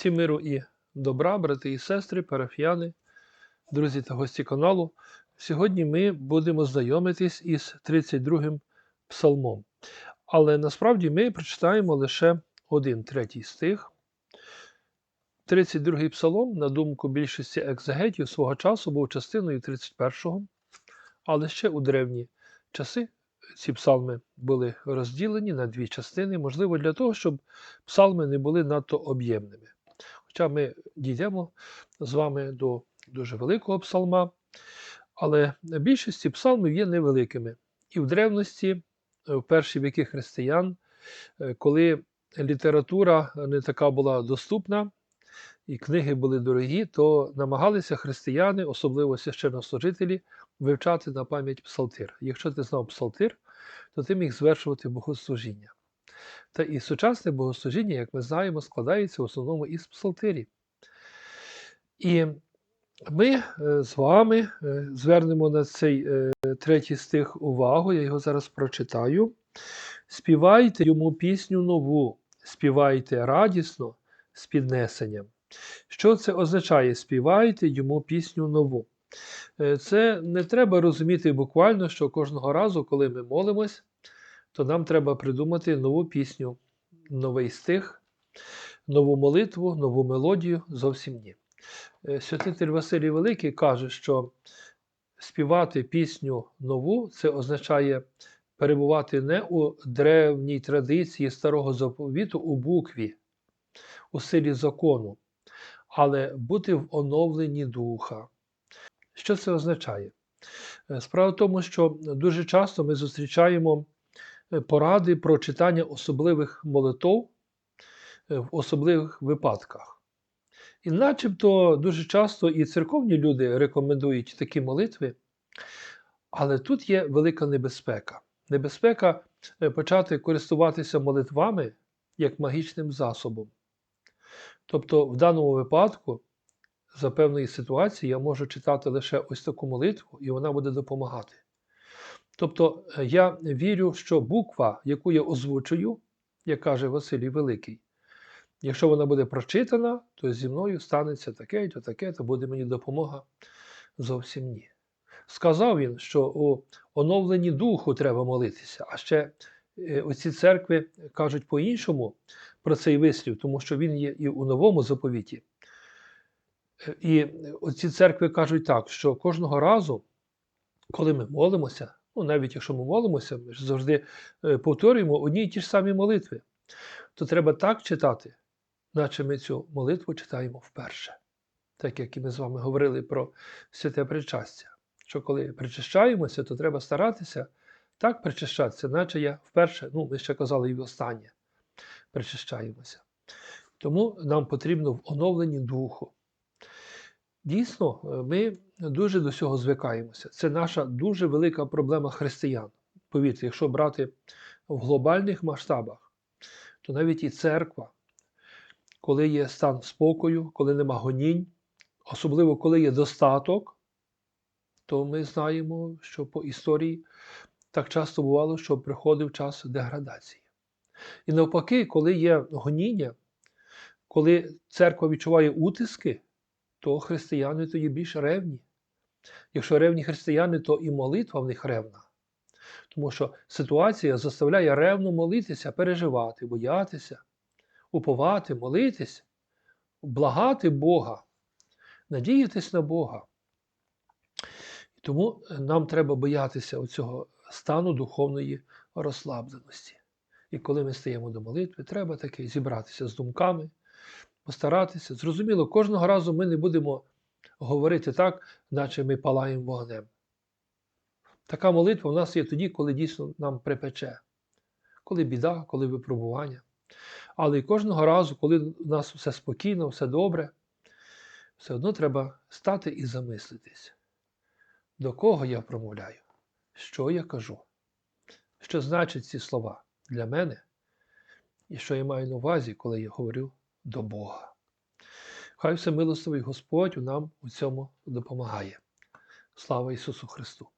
Всі миру і добра, брати і сестри, парафіяни, друзі та гості каналу. Сьогодні ми будемо знайомитись із 32-м псалмом. Але насправді ми прочитаємо лише один третій стих. 32-й псалом, на думку більшості екзегетів, свого часу був частиною 31-го, але ще у древні часи ці псалми були розділені на дві частини, можливо, для того, щоб псалми не були надто об'ємними. Хоча ми дійдемо з вами до дуже великого псалма, але більшості псалмів є невеликими. І в древності, в перші віки християн, коли література не така була доступна, і книги були дорогі, то намагалися християни, особливо священнослужителі, вивчати на пам'ять псалтир. Якщо ти знав псалтир, то ти міг звершувати богослужіння. Та і сучасне богослужіння, як ми знаємо, складається в основному із псалтирів. І ми е, з вами е, звернемо на цей е, третій стих увагу, я його зараз прочитаю. Співайте йому пісню нову, співайте радісно з піднесенням. Що це означає? Співайте йому пісню нову. Це не треба розуміти буквально, що кожного разу, коли ми молимось, то нам треба придумати нову пісню, новий стих, нову молитву, нову мелодію зовсім ні. Святитель Василій Великий каже, що співати пісню нову це означає перебувати не у древній традиції старого заповіту у букві, у силі закону, але бути в оновленні духа. Що це означає? Справа в тому, що дуже часто ми зустрічаємо поради про читання особливих молитов в особливих випадках. І начебто дуже часто і церковні люди рекомендують такі молитви, але тут є велика небезпека. Небезпека почати користуватися молитвами як магічним засобом. Тобто, в даному випадку, за певної ситуації, я можу читати лише ось таку молитву, і вона буде допомагати. Тобто я вірю, що буква, яку я озвучую, як каже Василій Великий, якщо вона буде прочитана, то зі мною станеться таке, то таке, то буде мені допомога зовсім ні. Сказав він, що у оновленні духу треба молитися, а ще е, оці церкви кажуть по-іншому про цей вислів, тому що він є і у новому заповіті. Е, і оці церкви кажуть так, що кожного разу, коли ми молимося, ну навіть якщо ми молимося, ми ж завжди е, повторюємо одні й ті ж самі молитви, то треба так читати, наче ми цю молитву читаємо вперше. Так як і ми з вами говорили про святе причастя. Що коли причащаємося, то треба старатися так причащатися, наче я вперше, ну ми ще казали і останнє, причащаємося. Тому нам потрібно в оновленні духу. Дійсно, е, ми дуже до цього звикаємося. Це наша дуже велика проблема християн. Повірте, якщо брати в глобальних масштабах, то навіть і церква, коли є стан спокою, коли нема гонінь, особливо коли є достаток, то ми знаємо, що по історії так часто бувало, що приходив час деградації. І навпаки, коли є гоніння, коли церква відчуває утиски, то християни тоді більш ревні. Якщо ревні християни, то і молитва в них ревна. Тому що ситуація заставляє ревно молитися, переживати, боятися, уповати, молитися, благати Бога, надіятись на Бога. Тому нам треба боятися цього стану духовної розслабленості. І коли ми стаємо до молитви, треба таки зібратися з думками, постаратися. Зрозуміло, кожного разу ми не будемо говорити так, наче ми палаємо вогнем. Така молитва у нас є тоді, коли дійсно нам припече, коли біда, коли випробування. Але і кожного разу, коли у нас все спокійно, все добре, все одно треба стати і замислитись, до кого я промовляю, що я кажу, що значать ці слова для мене, і що я маю на увазі, коли я говорю до Бога. Хай всемилостивий Господь нам у цьому допомагає. Слава Ісусу Христу!